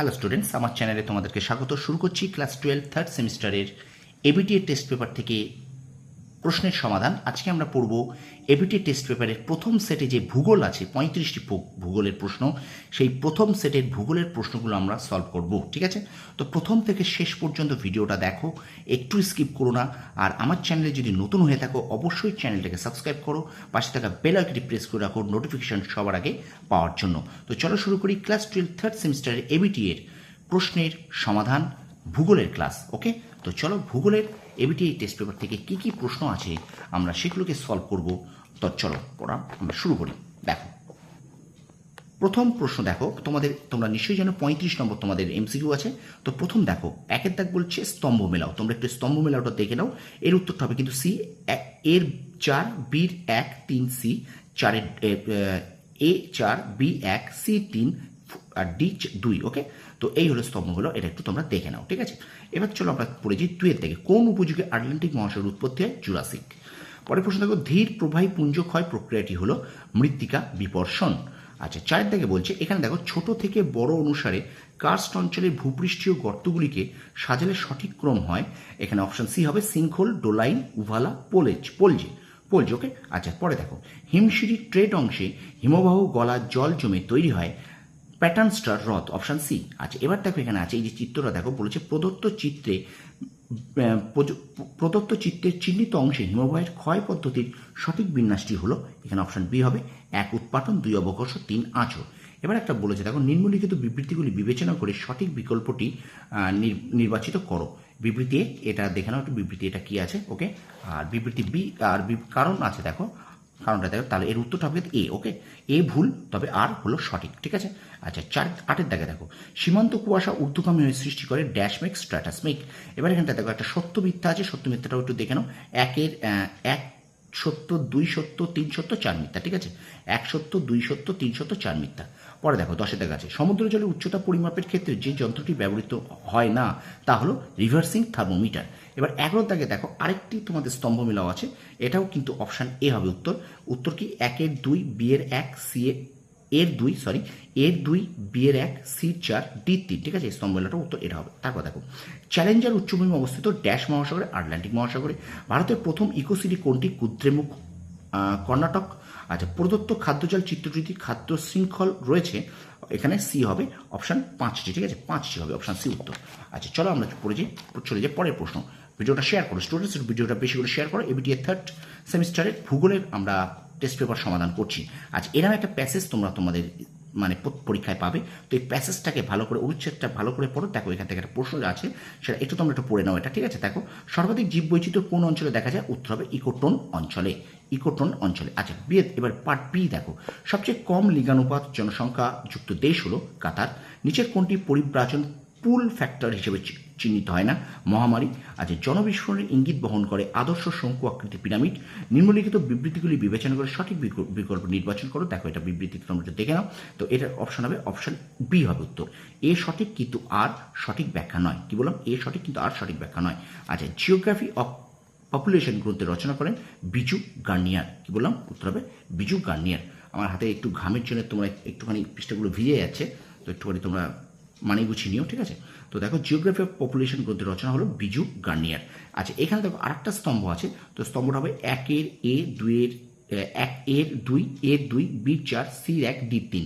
Hello students আমার চ্যানেলে তোমাদেরকে স্বাগত। শুরু করছি ক্লাস টুয়েলভ থার্ড সেমিস্টারের এবিটিএ টেস্ট পেপার থেকে প্রশ্নের সমাধান। আজকে আমরা পড়ব এবিটি টেস্ট পেপারের প্রথম সেটে যে ভূগোল আছে, পঁয়ত্রিশটি ভূগোলের প্রশ্ন, সেই প্রথম সেটের ভূগোলের প্রশ্নগুলো আমরা সলভ করব, ঠিক আছে? তো প্রথম থেকে শেষ পর্যন্ত ভিডিওটা দেখো, একটু স্কিপ করো না, আর আমার চ্যানেলে যদি নতুন হয়ে থাকো, অবশ্যই চ্যানেলটাকে সাবস্ক্রাইব করো, পাশে থাকা বেল আইকনটি প্রেস করে রাখো নোটিফিকেশান সবার আগে পাওয়ার জন্য। তো চলো শুরু করি ক্লাস টুয়েলভ থার্ড সেমিস্টারের এবিটি এর প্রশ্নের সমাধান, ভূগোলের ক্লাস ওকে তো চলো ভূগোলের এবিটিআই টেস্ট পেপার থেকে কি কি প্রশ্ন আছে আমরা সেগুলোকে সলভ করব। তো চলো পড়া আমরা শুরু করি। দেখো। প্রথম প্রশ্ন দেখো, তোমাদের, তোমরা নিশ্চয়ই জানো পঁয়ত্রিশ নম্বর তোমাদের এমসিকিউ আছে। তো প্রথম দেখো, একের দাগ বলছে স্তম্ভ মেলাও। তোমরা একটু স্তম্ভ মেলাওটা দেখে নাও। এর উত্তরটা হবে কিন্তু সি এর চার, বির এক, তিন, সি, চারের এ, চার, বি, এক, সি, তিন আর ডি দুই ওকে তো এই হলো স্তম্ভগুলো, এটা একটু তোমরা দেখে নাও, ঠিক আছে? এবার চলো আমরা পড়েছি দুয়ের থেকে। কোন উপযোগে আটলান্টিক মহাসাগর উৎপত্তি হয়? জুরাসিক। পরের প্রশ্ন দেখো, ধীর প্রবাহী পুঞ্জ ক্ষয় প্রক্রিয়াটি হলো মৃত্তিকা বিপর্ষণ। আচ্ছা চারের দিকে বলছে, এখানে দেখো, ছোট থেকে বড় অনুসারে কার্স্ট অঞ্চলের ভূপৃষ্ঠীয় গর্তগুলিকে সাজালে সঠিক ক্রম হয়। এখানে অপশন সি হবে sinkhole, doline, uvala, polje, polje. Polje okay আচ্ছা পরে দেখো, হিমশিরির ট্রেড অংশে হিমবাহ গলা জল জমে তৈরি হয়। প্যাটার্ন স্টার হ্রদ অপশান সি আচ্ছা এবার দেখো এখানে আছে, এই যে চিত্রটা দেখো, বলেছে প্রদত্ত চিত্রে প্রদত্ত চিত্রের চিহ্নিত অংশে হিমবাহের ক্ষয় পদ্ধতির সঠিক বিন্যাসটি হলো, এখানে অপশান বি হবে, এক উৎপাটন দুই অবকর্ষ, তিন আঁচড়। এবার একটা বলেছে, দেখো, নিম্নলিখিত বিবৃতিগুলি বিবেচনা করে সঠিক বিকল্পটি নির্বাচিত করো। বিবৃতি এটা দেখে নাও একটু বিবৃতি এটা কি আছে? ওকে আর বিবৃতি বি আর কারণ আছে, দেখো কারণটা দেখো, তাহলে এর উত্তরটা হবে এ ওকে এ ভুল, তবে আর হলো সঠিক, ঠিক আছে? আচ্ছা চার আটের দাগে দেখো, সীমান্ত কুয়াশা ঊর্ধ্বগামী হয়ে সৃষ্টি করে ড্যাশমেক স্ট্র্যাটাসমেক এবার এখানটা দেখো, একটা সত্য মিথ্যা আছে, সত্য মিথ্যাটাও একটু দেখে নাও। একের এক সত্য, দুই সত্য, তিন সত্য, চার মিথ্যা, ঠিক আছে? এক সত্য, দুই সত্য, তিন সত্য, চার মিথ্যা। পরে দেখো, দশের দেখা আছে, সমুদ্র জলের উচ্চতা পরিমাপের ক্ষেত্রে যে যন্ত্রটি ব্যবহৃত হয় না, তা হলো রিভার্সিং থার্মোমিটার এবার এগারো দাগে দেখো আরেকটি তোমাদের স্তম্ভ মেলাও আছে। এটাও কিন্তু অপশান এ হবে উত্তর। উত্তর কি একের দুই বিয়ের এক সি এর দুই সরি এর দুই বিয়ের এক সি চার ডি তিন, ঠিক আছে? স্তম্ভ মেলাটা উত্তর এটা হবে। তারপর দেখো চ্যালেঞ্জার উচ্চভূমি অবস্থিত ড্যাশ মহাসাগরে আটলান্টিক মহাসাগরে। ভারতের প্রথম ইকোসিটি কোনটি? কুদ্রেমুখ কর্ণাটক। আচ্ছা প্রদত্ত খাদ্যজাল চিত্রটিতে খাদ্য শৃঙ্খল রয়েছে। এখানে সি হবে অপশান পাঁচটি, ঠিক আছে? পাঁচটি হবে অপশান সি উত্তর। আচ্ছা চলো আমরা পড়ে যাই, চলে যাই পরের প্রশ্ন। ভিডিওটা শেয়ার করো স্টুডেন্টস ভিডিওটা বেশি করে শেয়ার করো, এবিটিএ থার্ড সেমিস্টারের ভূগোলের আমরা টেস্ট পেপার সমাধান করছি। আচ্ছা এরকম একটা প্যাসেজ তোমরা তোমাদের মানে পরীক্ষায় পাবে। তো এই প্যাসেজটাকে ভালো করে, অনুচ্ছেদটা ভালো করে পড়ো। দেখো এখান থেকে একটা প্রশ্ন আছে, সেটা একটু তোমরা একটু পড়ে নাও এটা, ঠিক আছে? দেখো, সর্বাধিক জীব বৈচিত্র্য কোন অঞ্চলে দেখা যায়? উত্তর হবে ইকোটোন অঞ্চলে ইকোটোন অঞ্চলে। আচ্ছা বিয়ে এবার পার্ট বি দেখো। সবচেয়ে কম লিঙ্গানুপাত জনসংখ্যা যুক্ত দেশ হলো কাতার। নিচের কোনটি পরিব্রাজন পুল ফ্যাক্টর হিসেবে চিহ্নিত হয় না। মহামারী আজ জনবিস্ফোরণের ইঙ্গিত বহন করে আদর্শ শঙ্কু আকৃতি পিরামিড। নিম্নলিখিত বিবৃতিগুলি বিবেচনা করে সঠিক বিকল্প নির্বাচন করো। দেখো, এটা বিবৃতি তোমরা দেখে নাও। তো এটার অপশন হবে অপশন বি হবে উত্তর। এ সঠিক কিন্তু আর সঠিক ব্যাখ্যা নয়। কি বললাম? এ সঠিক কিন্তু আর সঠিক ব্যাখ্যা নয়। আচ্ছা জিওগ্রাফি অফ পপুলেশন গ্রন্থে রচনা করেন বিজু গার্নিয়ার। কি বললাম? উত্তর হবে বিজু গার্নিয়ার। আমার হাতে একটু ঘামের জন্য তোমরা একটুখানি পৃষ্ঠাগুলো ভিজে যাচ্ছে। তো একটুখানি তোমরা মানে গুছিয়ে নিও, ঠিক আছে? তো দেখো জিওগ্রাফি অফ পপুলেশন গ্রন্থের রচনা হলো বিজু গার্নিয়ার। আচ্ছা এখানে দেখো আরেকটা স্তম্ভ আছে, তো স্তম্ভটা হবে একের এ দুইয়ের এক এর দুই এ দুই, বি চার সি এক, ডি তিন।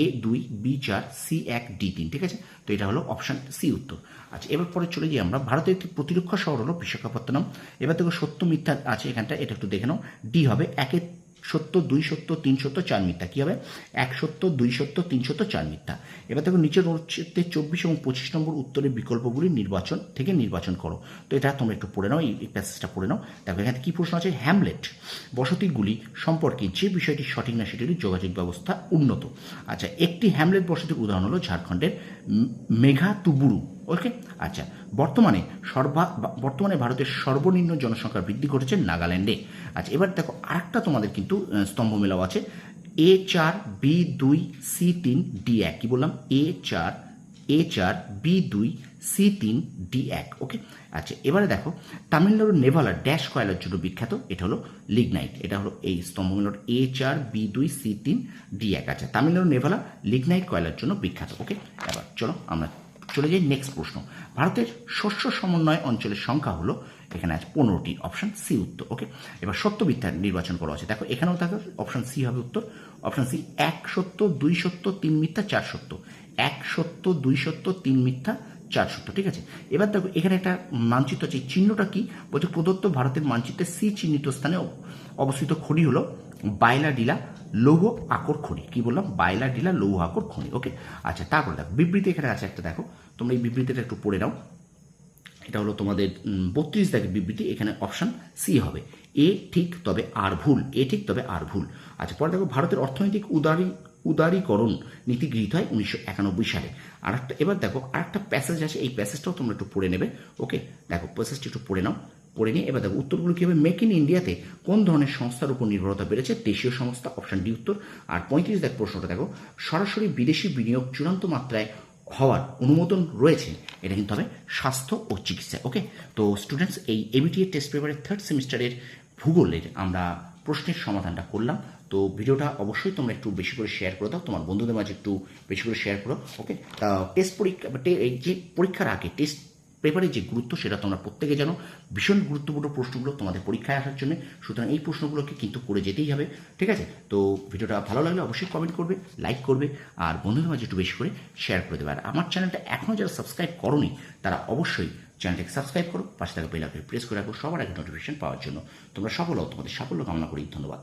এ দুই, বি চার, সি এক, ডি তিন, ঠিক আছে? তো এটা হলো অপশান সি উত্তর। আচ্ছা এবার পরে চলে যাই আমরা, ভারতের একটি প্রতিরক্ষা শহর হলো বিশাখাপত্তনম। এবার দেখো সত্য মিথ্যা আছে এখানটা এটা একটু দেখে নাও। ডি হবে একের সত্য, দুই সত্য, তিন সত্য, চার মিথ্যা। কী হবে? এক সত্য, দুই সত্য, তিন সত্য, চার মিথ্যা। এবার দেখো নিচের অনুচ্ছেদে চব্বিশ এবং পঁচিশ নম্বর উত্তরের বিকল্পগুলি নির্বাচন থেকে নির্বাচন করো। তো এটা তোমরা একটু পড়ে নাও, এই প্যাসেজটা পড়ে নাও। দেখো এখানে কী প্রশ্ন আছে? হ্যামলেট বসতিগুলি সম্পর্কে যে বিষয়টি সঠিক না সেটি যোগাযোগ ব্যবস্থা উন্নত। আচ্ছা একটি হ্যামলেট বসতির উদাহরণ হলো ঝাড়খণ্ডের মেঘা তুবুরু ওকে আচ্ছা বর্তমানে সর্বা বর্তমানে ভারতের সর্বনিম্ন জনসংখ্যার বৃদ্ধি ঘটেছে নাগাল্যান্ডে। আচ্ছা এবার দেখো আরেকটা তোমাদের কিন্তু স্তম্ভ মেলাও আছে। এ চার বি দুই সি তিন ডি এক, কি বললাম? এ চার এ চার বি দুই সি তিন ডি এক ওকে আচ্ছা এবারে দেখো, তামিলনাড়ুর নেভালা ড্যাশ কয়লার জন্য বিখ্যাত, এটা হলো লিগনাইট, এটা হলো এই স্তম্ভগুলোর এ চার বি দুই সি তিন ডি এক। আচ্ছা তামিলনাড়ুর নেভালা লিগনাইট কয়লার জন্য বিখ্যাত ওকে এবার চলো আমরা চলে যাই নেক্সট প্রশ্ন। ভারতের শস্য সমন্বয় অঞ্চলের সংখ্যা হলো, এখানে আছে পনেরোটি অপশন সি উত্তর ওকে এবার সত্যবিদ্যা নির্বাচন করা আছে দেখো, এখানেও দেখো অপশন সি হবে উত্তর অপশন সি এক সত্য, দুই সত্য, তিন মিথ্যা, চার সত্য। এক সত্য, দুই সত্য, তিন মিথ্যা, চার সত্য, ঠিক আছে? এবার দেখো, এখানে একটা মানচিত্র আছে চিহ্নটা কি? বলছে প্রদত্ত ভারতের মানচিত্রে সি চিহ্নিত স্থানে অবস্থিত খনি হলো বাইলা ডিলা লৌহ আকর খনি। কি বললাম? বাইলা ডিলা লৌহ আকর খনি। ওকে আচ্ছা তারপরে দেখো, বিবৃতি এখানে আছে একটা, দেখো। তোমরা এই বিবৃতিটা একটু পড়ে নাও। এটা হলো তোমাদের বত্রিশ দাগের বিবৃতি। এখানে অপশন সি হবে। এ ঠিক তবে আর ভুল। এ ঠিক তবে আর ভুল। আচ্ছা পরে দেখো, ভারতের অর্থনৈতিক উদারী, উদারীকরণ নীতি গৃহীত হয় উনিশশো একানব্বই সালে। আর একটা এবার দেখো আর একটা প্যাসেজ আছে। এই প্যাসেজটাও তোমরা একটু পড়ে নেবে। ওকে দেখো প্যাসেজটা একটু পড়ে নাও। পড়ে নিয়ে এবার দেখো, উত্তরগুলো কী হবে? মেক ইন ইন্ডিয়াতে কোন ধরনের সংস্থার উপর নির্ভরতা বেড়েছে? দেশীয় সংস্থা অপশন ডি উত্তর। আর পঁয়ত্রিশ দেখ প্রশ্নটা দেখো, সরাসরি বিদেশি বিনিয়োগ চূড়ান্ত মাত্রায় হওয়ার অনুমোদন রয়েছে, এটা কিন্তু হবে স্বাস্থ্য ও চিকিৎসা ওকে তো স্টুডেন্টস এই এবিটিএ টেস্ট পেপারের থার্ড সেমিস্টারের ভূগোলের আমরা প্রশ্নের সমাধানটা করলাম। তো ভিডিওটা অবশ্যই তোমরা একটু বেশি করে শেয়ার করে দাও, তোমার বন্ধুদের মাঝে একটু বেশি করে শেয়ার করো ওকে টেস্ট পরীক্ষা এই যে পরীক্ষার আগে টেস্ট পেপারের যে গুরুত্ব সেটা তোমরা প্রত্যেকে জানো। ভীষণ গুরুত্বপূর্ণ প্রশ্নগুলো তোমাদের পরীক্ষায় আসার জন্য। সুতরাং এই প্রশ্নগুলোকে কিন্তু করে যেতেই হবে, ঠিক আছে? তো ভিডিওটা ভালো লাগলে অবশ্যই কমেন্ট করবে লাইক করবে, আর বন্ধুদের মাঝে একটু বেশি করে শেয়ার করে দেবে। আর আমার চ্যানেলটা এখনও যারা সাবস্ক্রাইব করোনি, তারা অবশ্যই চ্যানেলটাকে সাবস্ক্রাইব করো, পাশে থাকা বেল আইকনে প্রেস করে রাখো, সবার আগে নোটিফিকেশন পাওয়ার জন্য। তোমরা সফল তোমাদের সাফল্য কামনা করি, ধন্যবাদ।